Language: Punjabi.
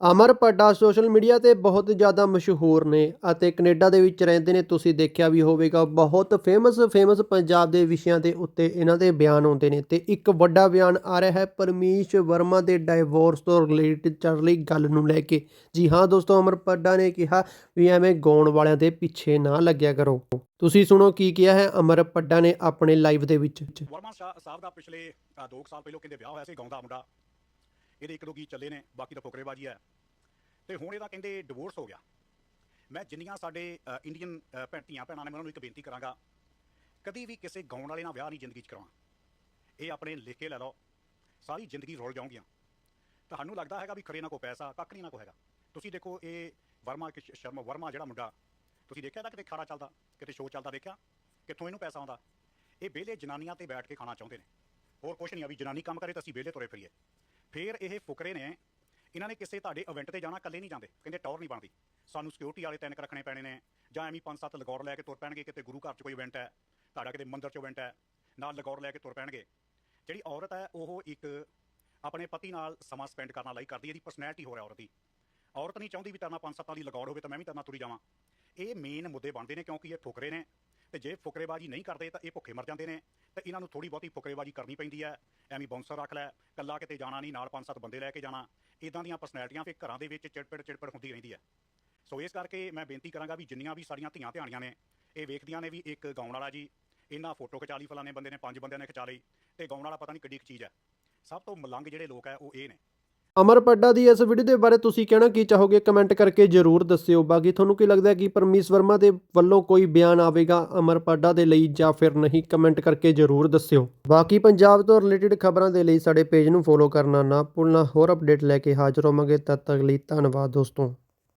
ਅਮਰ ਪੱਡਾ ਸੋਸ਼ਲ ਮੀਡੀਆ ਤੇ ਬਹੁਤ ਜ਼ਿਆਦਾ ਮਸ਼ਹੂਰ ਨੇ ਅਤੇ ਕੈਨੇਡਾ ਦੇ ਵਿੱਚ ਰਹਿੰਦੇ ਨੇ, ਤੁਸੀਂ ਦੇਖਿਆ ਵੀ ਹੋਵੇਗਾ, ਬਹੁਤ ਫੇਮਸ ਫੇਮਸ ਪੰਜਾਬ ਦੇ ਵਿਸ਼ਿਆਂ ਦੇ ਉੱਤੇ ਇਹਨਾਂ ਦੇ ਬਿਆਨ ਆਉਂਦੇ ਨੇ ਤੇ ਇੱਕ ਵੱਡਾ ਬਿਆਨ ਆ ਰਿਹਾ ਹੈ ਪਰਮੀਸ਼ ਵਰਮਾ ਦੇ ਡਾਈਵੋਰਸ ਤੋਂ ਰਿਲੇਟਡ ਚੱਲ ਰਹੀ ਗੱਲ ਨੂੰ ਲੈ ਕੇ। ਜੀ ਹਾਂ ਦੋਸਤੋ, ਅਮਰ ਪੱਡਾ ਨੇ ਕਿਹਾ ਵੀ ਐਵੇਂ ਗਾਉਣ ਵਾਲਿਆਂ ਦੇ ਪਿੱਛੇ ਨਾ ਲੱਗਿਆ ਕਰੋ। ਤੁਸੀਂ ਸੁਣੋ ਕੀ ਕਿਹਾ ਹੈ ਅਮਰ ਪੱਡਾ ਨੇ ਆਪਣੇ ਲਾਈਵ ਦੇ ਵਿੱਚ। ਵਰਮਾ ਸਾਹਿਬ ਦਾ ਪਿਛਲੇ 2 ਸਾਲ ਪਹਿਲਾਂ ਕਹਿੰਦੇ ਵਿਆਹ ਹੋਇਆ ਸੀ, ਗਾਉਂਦਾ ਮੁੰਡਾ। ਇਹਦੇ ਇੱਕ ਦੋ ਗੀਤ ਚੱਲੇ ਨੇ, ਬਾਕੀ ਤਾਂ ਫੁਕਰੇਬਾਜੀ ਹੈ। ਤੇ ਹੁਣ ਇਹਦਾ ਕਹਿੰਦੇ ਡਿਵੋਰਸ ਹੋ ਗਿਆ। ਮੈਂ ਜਿੰਨੀਆਂ ਸਾਡੇ ਇੰਡੀਅਨ ਭੈਣੀਆਂ ਭੈਣਾਂ ਨੇ, ਮੈਂ ਉਹਨਾਂ ਨੂੰ ਇੱਕ ਬੇਨਤੀ ਕਰਾਂਗਾ, ਕਦੀ ਵੀ ਕਿਸੇ ਗਾਉਣ ਵਾਲੇ ਨਾਲ ਵਿਆਹ ਨਹੀਂ ਜ਼ਿੰਦਗੀ 'ਚ ਕਰਾਉਣਾ। ਇਹ ਆਪਣੇ ਲਿਖ ਕੇ ਲੈ ਲਓ। ਸਾਰੀ ਜ਼ਿੰਦਗੀ ਰੋਲ ਜਾਓਗੀਆਂ ਤੁਹਾਨੂੰ ਲੱਗਦਾ ਹੈਗਾ ਵੀ ਖਰੇ ਨਾ ਕੋ ਪੈਸਾ, ਕੱਖ ਨਹੀਂ ਨਾ ਕੋ ਹੈਗਾ। ਤੁਸੀਂ ਦੇਖੋ ਇਹ ਵਰਮਾ ਕਿ ਸ਼ਰਮਾ, ਵਰਮਾ ਜਿਹੜਾ ਮੁੰਡਾ, ਤੁਸੀਂ ਦੇਖਿਆ ਤਾਂ ਕਿਤੇ ਖਾਣਾ ਚੱਲਦਾ, ਕਿਤੇ ਸ਼ੋਅ ਚੱਲਦਾ ਦੇਖਿਆ? ਕਿੱਥੋਂ ਇਹਨੂੰ ਪੈਸਾ ਆਉਂਦਾ? ਇਹ ਵਿਹਲੇ ਜਨਾਨੀਆਂ ਤੇ ਬੈਠ ਕੇ ਖਾਣਾ ਚਾਹੁੰਦੇ ਨੇ। ਹੋਰ ਕੁਛ ਨਹੀਂ ਆ ਵੀ ਜਨਾਨੀ ਕੰਮ ਕਰੇ ਤਾਂ ਅਸੀਂ ਵਿਹਲੇ ਤੁਰੇ ਫਿਰੀਏ। ਫਿਰ ਇਹ ਫੁਕਰੇ ਨੇ। ਇਹਨਾਂ ਨੇ ਕਿਸੇ ਤੁਹਾਡੇ ਇਵੈਂਟ ਤੇ ਜਾਣਾ, ਇਕੱਲੇ ਨਹੀਂ ਜਾਂਦੇ। ਕਹਿੰਦੇ ਟੌਰ ਨਹੀਂ ਬਣਦੀ। ਸਾਨੂੰ ਸਿਕਿਉਰਿਟੀ ਵਾਲੇ ਤਿੰਨ ਰੱਖਣੇ ਪੈਣੇ ਨੇ। ਜਾਂ ਐਵੇਂ ਪੰਜ ਸੱਤ ਲਗੌਰ ਲੈ ਕੇ ਤੁਰ ਪੈਣਗੇ, ਕਿਤੇ ਗੁਰੂ ਘਰ 'ਚ ਕੋਈ ਇਵੈਂਟ ਹੈ, ਤੁਹਾਡਾ ਕਿਤੇ ਮੰਦਿਰ 'ਚ ਇਵੈਂਟ ਹੈ, ਨਾਲ ਲਗੌਰ ਲੈ ਕੇ ਤੁਰ ਪੈਣਗੇ। ਜਿਹੜੀ ਔਰਤ ਹੈ, ਉਹ ਇੱਕ ਆਪਣੇ ਪਤੀ ਨਾਲ ਸਮਾਂ ਸਪੈਂਡ ਕਰਨਾ ਲਈ ਕਰਦੀ ਹੈ, ਇਹਦੀ ਪਰਸਨੈਲਿਟੀ ਹੋ ਰਿਹਾ ਔਰਤ ਦੀ। ਔਰਤ ਨਹੀਂ ਚਾਹੁੰਦੀ ਵੀ ਤਰਨਾ ਪੰਜ ਸੱਤਾਂ ਦੀ ਲਗੌਰ ਹੋਵੇ ਤਾਂ ਮੈਂ ਵੀ ਤਰਨਾ ਤੁਰੀ ਜਾਵਾਂ। ਇਹ ਮੇਨ ਮੁੱਦੇ ਬਣਦੇ ਨੇ ਕਿਉਂਕਿ ਇਹ ਫੁਕਰੇ ਨੇ। ਤੇ ਜੇ ਫੁਕਰੇਬਾਜੀ ਨਹੀਂ ਕਰਦੇ ਤਾਂ ਇਹ ਭੁੱਖੇ ਮਰ ਜਾਂਦੇ ਨੇ। ਤੇ ਇਹਨਾਂ ਨੂੰ ਥੋੜੀ ਬਹੁਤੀ ਫੁਕਰੇਬਾਜੀ ਕਰਨੀ ਪੈਂਦੀ ਹੈ। ਐਵੇਂ ਬੌਂਸਰ ਰੱਖ ਲੈ ਕੱਲਾ ਕਿਤੇ ਜਾਣਾ ਨਹੀਂ, ਨਾਲ ਪੰਜ ਸੱਤ ਬੰਦੇ ਲੈ ਕੇ ਜਾਣਾ। ਇਦਾਂ ਦੀਆਂ ਪਰਸਨੈਲਿਟੀਆਂ ਫਿਰ ਘਰਾਂ ਦੇ ਵਿੱਚ ਚਿੜਪਿੜ ਚਿੜਪਿੜ ਹੁੰਦੀ ਰਹਿੰਦੀ ਹੈ। ਸੋ ਇਸ ਕਰਕੇ ਮੈਂ ਬੇਨਤੀ ਕਰਾਂਗਾ ਵੀ ਜਿੰਨੀਆਂ ਵੀ ਸਾਡੀਆਂ ਧੀਆਂ ਧਿਆਣੀਆਂ ਨੇ, ਇਹ ਵੇਖਦੀਆਂ ਨੇ ਵੀ ਇੱਕ ਗਾਉਣ ਵਾਲਾ ਜੀ। ਇਹਨਾਂ ਫੋਟੋ ਖਿਚਾ ਲਈ ਫਲਾਣੇ ਬੰਦੇ ਨੇ, ਪੰਜ ਬੰਦਿਆਂ ਨੇ ਖਿਚਾ ਲਈ। ਤੇ ਗਾਉਣ ਵਾਲਾ ਪਤਾ ਨਹੀਂ ਕਿੱਡੀ ਕੁ ਚੀਜ਼ ਹੈ। ਸਭ ਤੋਂ ਮਲੰਗ ਜਿਹੜੇ ਲੋਕ ਹੈ, ਉਹ ਇਹ ਨੇ। ਅਮਰ ਪੱਡਾ ਦੀ ਇਸ ਵੀਡੀਓ ਦੇ ਬਾਰੇ ਤੁਸੀਂ ਕਹਿਣਾ ਕੀ ਚਾਹੋਗੇ? ਕਮੈਂਟ ਕਰਕੇ ਜਰੂਰ ਦੱਸਿਓ। ਬਾਕੀ ਤੁਹਾਨੂੰ ਕੀ ਲੱਗਦਾ ਹੈ ਕਿ ਪਰਮੀਸ਼ ਵਰਮਾ ਦੇ ਵੱਲੋਂ ਕੋਈ ਬਿਆਨ ਆਵੇਗਾ ਅਮਰ ਪੱਡਾ ਦੇ ਲਈ ਜਾਂ ਫਿਰ ਨਹੀਂ? ਕਮੈਂਟ ਕਰਕੇ ਜਰੂਰ ਦੱਸਿਓ। ਬਾਕੀ ਪੰਜਾਬ ਤੋਂ ਰਿਲੇਟਡ ਖਬਰਾਂ ਦੇ ਲਈ ਸਾਡੇ ਪੇਜ ਨੂੰ ਫੋਲੋ ਕਰਨਾ ਨਾ ਭੁੱਲਣਾ। ਹੋਰ ਅਪਡੇਟ ਲੈ ਕੇ ਹਾਜ਼ਰ ਹੋਵਾਂਗੇ। ਤਦ ਤੱਕ ਲਈ ਧੰਨਵਾਦ ਦੋਸਤੋ।